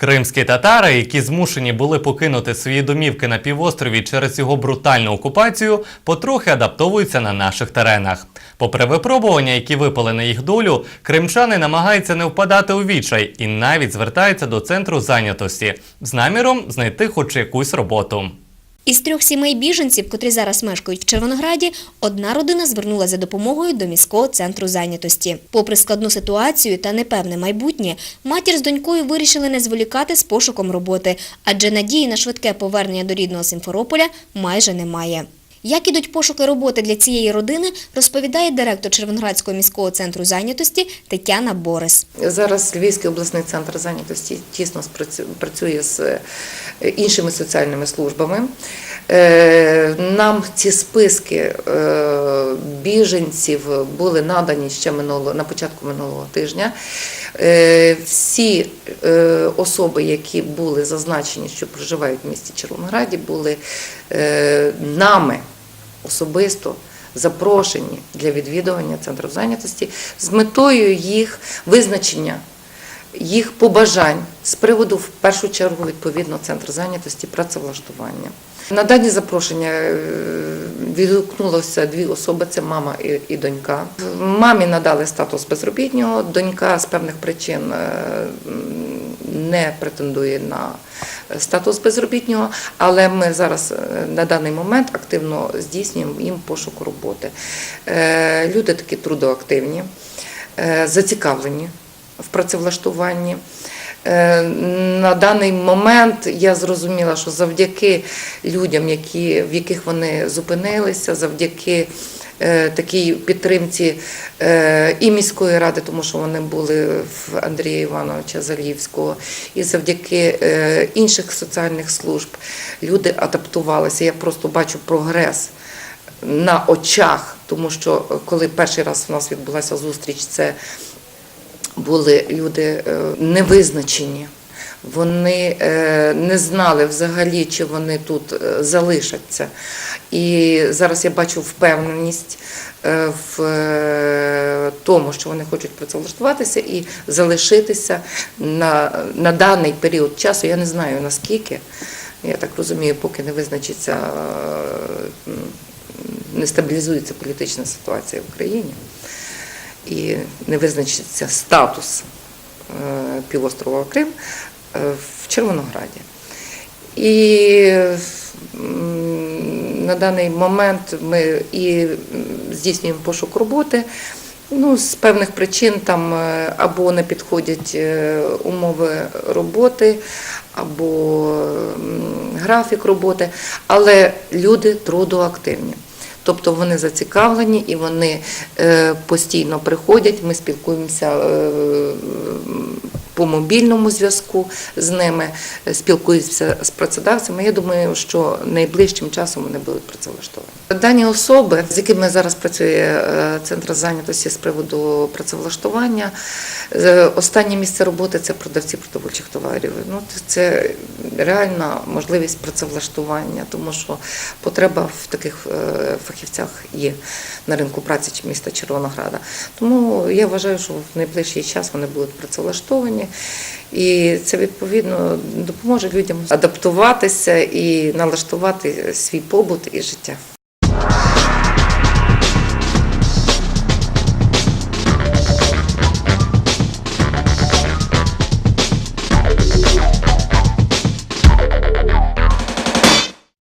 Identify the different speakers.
Speaker 1: Кримські татари, які змушені були покинути свої домівки на півострові через його брутальну окупацію, потрохи адаптовуються на наших теренах. Попри випробування, які випали на їх долю, кримчани намагаються не впадати у відчай і навіть звертаються до центру зайнятості з наміром знайти хоч якусь роботу.
Speaker 2: Із трьох сімей біженців, котрі зараз мешкають в Червонограді, одна родина звернула за допомогою до міського центру зайнятості. Попри складну ситуацію та непевне майбутнє, матір з донькою вирішили не зволікати з пошуком роботи, адже надії на швидке повернення до рідного Симферополя майже немає. Як ідуть пошуки роботи для цієї родини, розповідає директор Червоноградського міського центру зайнятості Тетяна Борис.
Speaker 3: Зараз Львівський обласний центр зайнятості тісно працює з е, іншими соціальними службами. Е, Нам ці списки е, біженців були надані ще минулого на початку минулого тижня. Всі особи, які були зазначені, що проживають в місті Червонограді, були нами особисто запрошені для відвідування центру зайнятості з метою їх визначення, їх побажань з приводу в першу чергу відповідно центру зайнятості працевлаштування. На дані запрошення е, відгукнулося дві особи: це мама і- донька. Мамі надали статус безробітнього. Донька з певних причин е, не претендує на статус безробітнього, але ми зараз е, на даний момент активно здійснюємо їм пошук роботи. Е, Люди такі трудоактивні, е, зацікавлені в працевлаштуванні. На даний момент я зрозуміла, що завдяки людям, які, в яких вони зупинилися, завдяки такій підтримці е, і міської ради, тому що вони були в Андрія Івановича Залівського, і завдяки е, інших соціальних служб люди адаптувалися. Я просто бачу прогрес на очах, тому що е, коли перший раз у нас відбулася зустріч, це були люди е, невизначені. Вони е, не знали взагалі, чи вони тут е, залишаться. І зараз я бачу впевненість е, в тому, що вони хочуть працевлаштуватися і залишитися на, на даний період часу. Я не знаю наскільки. Я так розумію, поки не визначиться, не стабілізується політична ситуація в Україні і не визначиться статус півострова Крим в Червонограді. І на даний момент ми і здійснюємо пошук роботи. Ну, з певних причин там е, або не підходять е, умови роботи, або графік роботи, але люди трудоактивні. Тобто вони зацікавлені і вони е, постійно приходять. Ми спілкуємося е, по мобільному зв'язку з ними, е, спілкуємося з працедавцями. Я думаю, що найближчим часом вони будуть працевлаштовані. Дані особи, з якими зараз працює е, центр зайнятості з приводу працевлаштування, е, останнє місце роботи це продавці продовольчих товарів. Ну це реальна можливість працевлаштування, тому що потреба в таких фахівцях є на ринку праці міста Червонограда. Тому я вважаю, що в найближчий час вони будуть працевлаштовані, і це відповідно допоможе людям адаптуватися і налаштувати свій побут і життя.